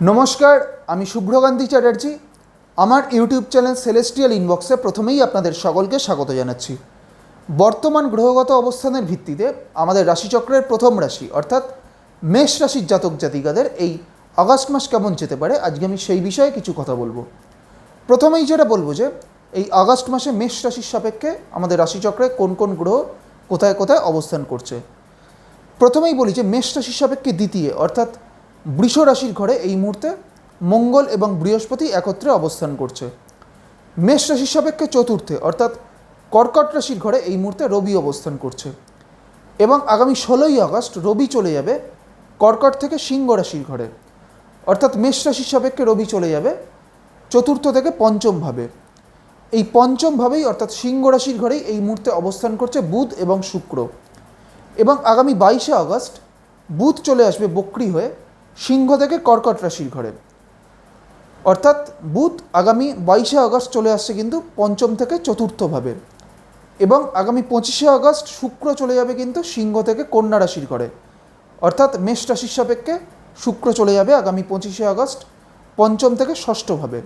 নমস্কার, আমি শুভ্রকান্তি চ্যাটার্জি। আমার ইউটিউব চ্যানেল সেলেস্টিয়াল ইনবক্সে প্রথমেই আপনাদের সকলকে স্বাগত জানাচ্ছি। বর্তমান গ্রহগত অবস্থানের ভিত্তিতে আমাদের রাশিচক্রের প্রথম রাশি, অর্থাৎ মেষ রাশির জাতক জাতিকাদের এই আগস্ট মাস কেমন যেতে পারে, আজকে আমি সেই বিষয়ে কিছু কথা বলব। প্রথমেই যেটা বলব যে, এই আগস্ট মাসে মেষ রাশির সাপেক্ষে আমাদের রাশিচক্রে কোন কোন গ্রহ কোথায় কোথায় অবস্থান করছে। প্রথমেই বলি যে, মেষ রাশির সাপেক্ষে দ্বিতীয়, অর্থাৎ বৃষ রাশির ঘরে এই মুহূর্তে মঙ্গল এবং বৃহস্পতি একত্রে অবস্থান করছে। মেষ রাশির সাপেক্ষে চতুর্থে, অর্থাৎ কর্কট রাশির ঘরে এই মুহূর্তে রবি অবস্থান করছে। এবং আগামী ষোলোই আগস্ট রবি চলে যাবে কর্কট থেকে সিংহ রাশির ঘরে। অর্থাৎ মেষ রাশির সাপেক্ষে রবি চলে যাবে চতুর্থ থেকে পঞ্চম ভাবে। এই পঞ্চম ভাবেই, অর্থাৎ সিংহ রাশির ঘরেই এই মুহূর্তে অবস্থান করছে বুধ এবং শুক্র। এবং আগামী বাইশে আগস্ট বুধ চলে আসবে বক্রি হয়ে সিংহ থেকে কর্কট রাশির ঘরে। অর্থাৎ বুধ আগামী বাইশে আগস্ট চলে আসছে কিন্তু পঞ্চম থেকে চতুর্থভাবে এবং আগামী পঁচিশে আগস্ট শুক্র চলে যাবে কিন্তু সিংহ থেকে কন্যা রাশির ঘরে। অর্থাৎ মেষ রাশির সাপেক্ষে শুক্র চলে যাবে আগামী পঁচিশে আগস্ট পঞ্চম থেকে ষষ্ঠভাবে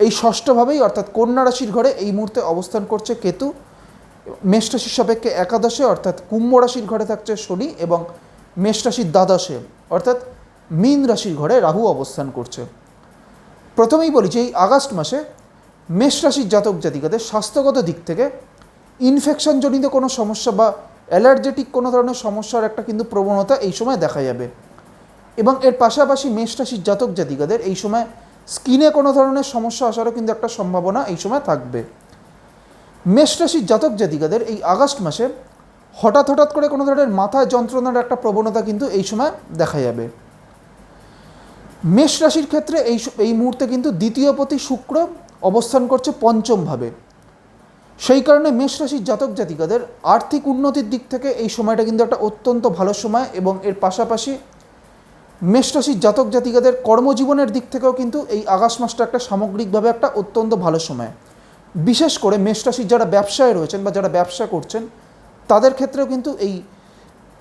এই ষষ্ঠভাবেই অর্থাৎ কন্যা রাশির ঘরে এই মুহূর্তে অবস্থান করছে কেতু। মেষ রাশির সাপেক্ষে একাদশে অর্থাৎ কুম্ভ রাশির ঘরে থাকছে শনি এবং মেষ রাশির দ্বাদশে। অর্থাৎ মীন রাশির ঘরে রাহু অবস্থান করছে। প্রথমেই বলি যে এই আগস্ট মাসে মেষ রাশির জাতক জাতিকাদের স্বাস্থ্যগত দিক থেকে ইনফেকশনজনিত কোনো সমস্যা বা অ্যালার্জেটিক কোনো ধরনের সমস্যার একটা কিন্তু প্রবণতা এই সময় দেখা যাবে। এবং এর পাশাপাশি মেষ রাশির জাতক জাতিকাদের এই সময় স্কিনে কোনো ধরনের সমস্যা আসারও কিন্তু একটা সম্ভাবনা এই সময় থাকবে। মেষ রাশির জাতক জাতিকাদের এই আগস্ট মাসে হঠাৎ হঠাৎ করে কোনো ধরনের মাথায় যন্ত্রণার একটা প্রবণতা কিন্তু এই সময় দেখা যাবে। মেষ রাশির ক্ষেত্রে এই এই মুহূর্তে কিন্তু দ্বিতীয় পতি শুক্র অবস্থান করছে পঞ্চমভাবে। সেই কারণে মেষ রাশির জাতক জাতিকাদের আর্থিক উন্নতির দিক থেকে এই সময়টা কিন্তু একটা অত্যন্ত ভালো সময় এবং এর পাশাপাশি মেষ রাশির জাতক জাতিকাদের কর্মজীবনের দিক থেকেও কিন্তু এই আগস্ট মাসটা একটা সামগ্রিকভাবে একটা অত্যন্ত ভালো সময়। বিশেষ করে মেষ রাশির যারা ব্যবসায় রয়েছেন বা যারা ব্যবসা করছেন, তাদের ক্ষেত্রেও কিন্তু এই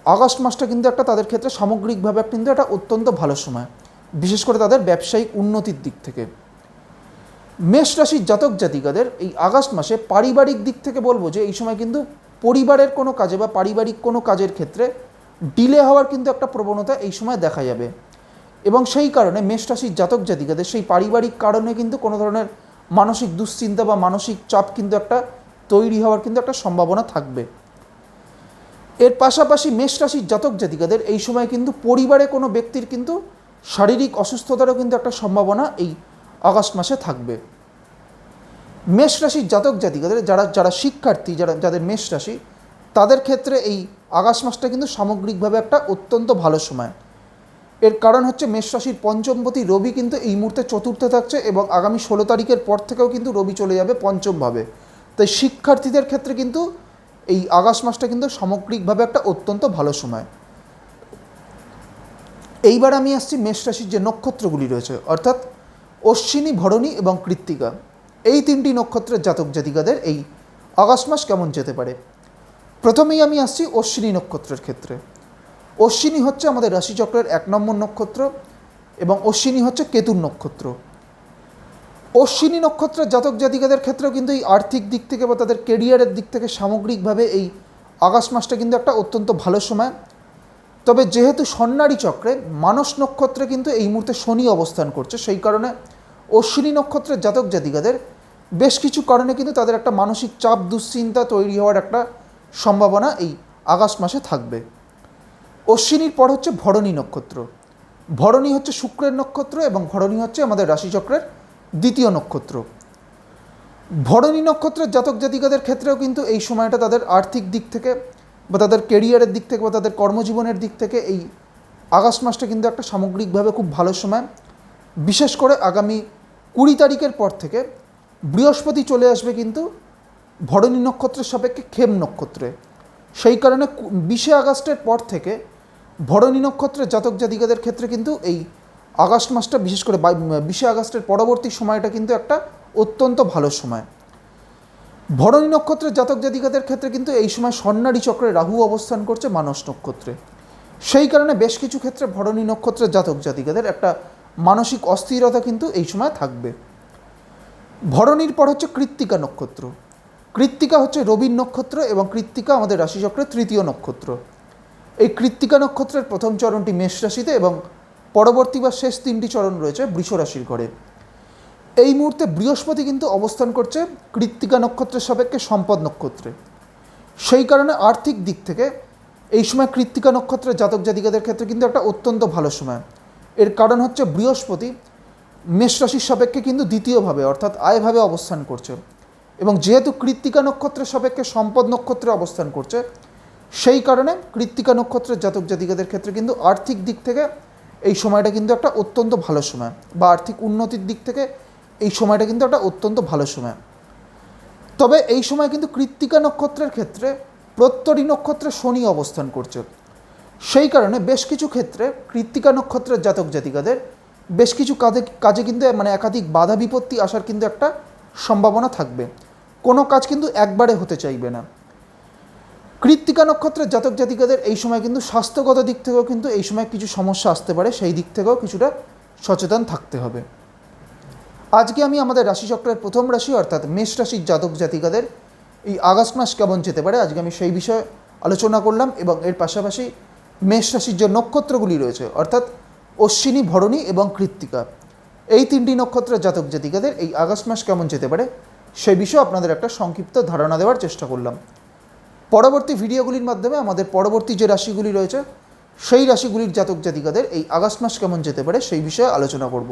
আগস্ট মাসটা কিন্তু একটা তাদের ক্ষেত্রে সামগ্রিকভাবে কিন্তু একটা অত্যন্ত ভালো সময়। বিশেষ করে তাদের ব্যবসায়িক উন্নতির দিক থেকে। মেষ রাশির জাতক জাতিকাদের এই আগস্ট মাসে পারিবারিক দিক থেকে বলব যে, এই সময় কিন্তু পরিবারের কোনো কাজে বা পারিবারিক কোনো কাজের ক্ষেত্রে ডিলে হওয়ার কিন্তু একটা প্রবণতা এই সময় দেখা যাবে। এবং সেই কারণে মেষ রাশির জাতক জাতিকাদের সেই পারিবারিক কারণে কিন্তু কোনো ধরনের মানসিক দুশ্চিন্তা বা মানসিক চাপ কিন্তু একটা তৈরি হওয়ার কিন্তু একটা সম্ভাবনা থাকবে। এর পাশাপাশি মেষ রাশির জাতক জাতিকাদের এই সময় কিন্তু পরিবারে কোনো ব্যক্তির কিন্তু শারীরিক অসুস্থতারও কিন্তু একটা সম্ভাবনা এই আগস্ট মাসে থাকবে। মেষ রাশির জাতক জাতিকাদের যারা যারা শিক্ষার্থী, যারা, যাদের মেষ রাশি, তাদের ক্ষেত্রে এই আগস্ট মাসটা কিন্তু সামগ্রিকভাবে একটা অত্যন্ত ভালো সময়। এর কারণ হচ্ছে মেষ রাশির পঞ্চমপতি রবি কিন্তু এই মুহূর্তে চতুর্থে থাকছে এবং আগামী ষোলো তারিখের পর থেকেও কিন্তু রবি চলে যাবে পঞ্চমভাবে। তাই শিক্ষার্থীদের ক্ষেত্রে কিন্তু এই আগস্ট মাসটা কিন্তু সামগ্রিকভাবে একটা অত্যন্ত ভালো সময়। এইবার আমি আসছি মেষ রাশির যে নক্ষত্রগুলি রয়েছে, অর্থাৎ অশ্বিনী, ভরণী এবং কৃত্তিকা। এই তিনটি নক্ষত্রের জাতক জাতিকাদের এই আগস্ট মাস কেমন যেতে পারে? প্রথমেই আমি আসছি অশ্বিনী নক্ষত্রের ক্ষেত্রে। অশ্বিনী হচ্ছে আমাদের রাশিচক্রের এক নম্বর নক্ষত্র এবং অশ্বিনী হচ্ছে কেতুর নক্ষত্র। অশ্বিনী নক্ষত্রের জাতক জাতিকাদের ক্ষেত্রেও কিন্তু এই আর্থিক দিক থেকে বা তাদের কেরিয়ারের দিক থেকে সামগ্রিকভাবে এই আগস্ট মাসটা কিন্তু একটা অত্যন্ত ভালো সময়। তবে যেহেতু সন্ন্যারী চক্রে মানস নক্ষত্রে কিন্তু এই মুহূর্তে শনি অবস্থান করছে, সেই কারণে অশ্বিনী নক্ষত্রের জাতক জাতিকাদের বেশ কিছু কারণে কিন্তু তাদের একটা মানসিক চাপ, দুশ্চিন্তা তৈরি হওয়ার একটা সম্ভাবনা এই আগস্ট মাসে থাকবে। অশ্বিনীর পর হচ্ছে ভরণী নক্ষত্র। ভরণী হচ্ছে শুক্রের নক্ষত্র এবং ভরণী হচ্ছে আমাদের রাশিচক্রের দ্বিতীয় নক্ষত্র। ভরণী নক্ষত্রের জাতক জাতিকাদের ক্ষেত্রেও কিন্তু এই সময়টা তাদের আর্থিক দিক থেকে বা তাদের কেরিয়ারের দিক থেকে বা তাদের কর্মজীবনের দিক থেকে এই আগস্ট মাসটা কিন্তু একটা সামগ্রিকভাবে খুব ভালো সময়। বিশেষ করে আগামী কুড়ি তারিখের পর থেকে বৃহস্পতি চলে আসবে কিন্তু ভরণী নক্ষত্রের সাপেক্ষে খেম নক্ষত্রে। সেই কারণে বিশে আগস্টের পর থেকে ভরণী নক্ষত্রের জাতক জাতিকাদের ক্ষেত্রে কিন্তু এই আগস্ট মাসটা বিশেষ করে বিশে আগস্টের পরবর্তী সময়টা কিন্তু একটা অত্যন্ত ভালো সময়। ভরণী নক্ষত্রের জাতক জাতিকাদের ক্ষেত্রে কিন্তু এই সময় স্বর্ণারী চক্রে রাহু অবস্থান করছে, মানস নক্ষত্রে। সেই কারণে বেশ কিছু ক্ষেত্রে ভরণী নক্ষত্রের জাতক জাতিকাদের একটা মানসিক অস্থিরতা কিন্তু এই সময় থাকবে। ভরণীর পর হচ্ছে কৃত্তিকা নক্ষত্র। কৃত্তিকা হচ্ছে রবির নক্ষত্র এবং কৃত্তিকা আমাদের রাশিচক্রের তৃতীয় নক্ষত্র। এই কৃত্তিকা নক্ষত্রের প্রথম চরণটি মেষ রাশিতে এবং পরবর্তী বা শেষ তিনটি চরণ রয়েছে বৃষ রাশির ঘরে। এই মুহূর্তে বৃহস্পতি কিন্তু অবস্থান করছে কৃত্তিকা নক্ষত্রের সাপেক্ষে সম্পদ নক্ষত্রে। সেই কারণে আর্থিক দিক থেকে এই সময় কৃত্তিকা নক্ষত্রের জাতক জাতিকাদের ক্ষেত্রে কিন্তু একটা অত্যন্ত ভালো সময়। এর কারণ হচ্ছে বৃহস্পতি মেষ রাশির সাপেক্ষে কিন্তু দ্বিতীয়ভাবে অর্থাৎ আয়ভাবে অবস্থান করছে এবং যেহেতু কৃত্তিকা নক্ষত্রের সাপেক্ষে সম্পদ নক্ষত্রে অবস্থান করছে, সেই কারণে কৃত্তিকা নক্ষত্রের জাতক জাতিকাদের ক্ষেত্রে কিন্তু আর্থিক দিক থেকে এই সময়টা কিন্তু একটা অত্যন্ত ভালো সময় বা আর্থিক উন্নতির দিক থেকে এই সময়টা কিন্তু একটা অত্যন্ত ভালো সময়। তবে এই সময় কিন্তু কৃত্তিকা নক্ষত্রের ক্ষেত্রে প্রত্যরী নক্ষত্রে শনি অবস্থান করছে। সেই কারণে বেশ কিছু ক্ষেত্রে কৃত্তিকা নক্ষত্রের জাতক জাতিকাদের বেশ কিছু কাজে কাজে কিন্তু মানে একাধিক বাধা বিপত্তি আসার কিন্তু একটা সম্ভাবনা থাকবে। কোনো কাজ কিন্তু একবারে হতে চাইবে না। কৃত্তিকা নক্ষত্রের জাতক জাতিকাদের এই সময় কিন্তু স্বাস্থ্যগত দিক থেকেও কিন্তু এই সময় কিছু সমস্যা আসতে পারে। সেই দিক থেকেও কিছুটা সচেতন থাকতে হবে। আজকে আমি আমাদের রাশিচক্রের প্রথম রাশি, অর্থাৎ মেষ রাশির জাতক জাতিকাদের এই আগস্ট মাস কেমন যেতে পারে, আজকে আমি সেই বিষয়ে আলোচনা করলাম এবং এর পাশাপাশি মেষ রাশির যে নক্ষত্রগুলি রয়েছে, অর্থাৎ অশ্বিনী, ভরণী এবং কৃত্তিকা, এই তিনটি নক্ষত্রের জাতক জাতিকাদের এই আগস্ট মাস কেমন যেতে পারে, সেই বিষয়ে আপনাদের একটা সংক্ষিপ্ত ধারণা দেওয়ার চেষ্টা করলাম। পরবর্তী ভিডিওগুলির মাধ্যমে আমাদের পরবর্তী যে রাশিগুলি রয়েছে, সেই রাশিগুলির জাতক জাতিকাদের এই আগস্ট মাস কেমন যেতে পারে, সেই বিষয়ে আলোচনা করব।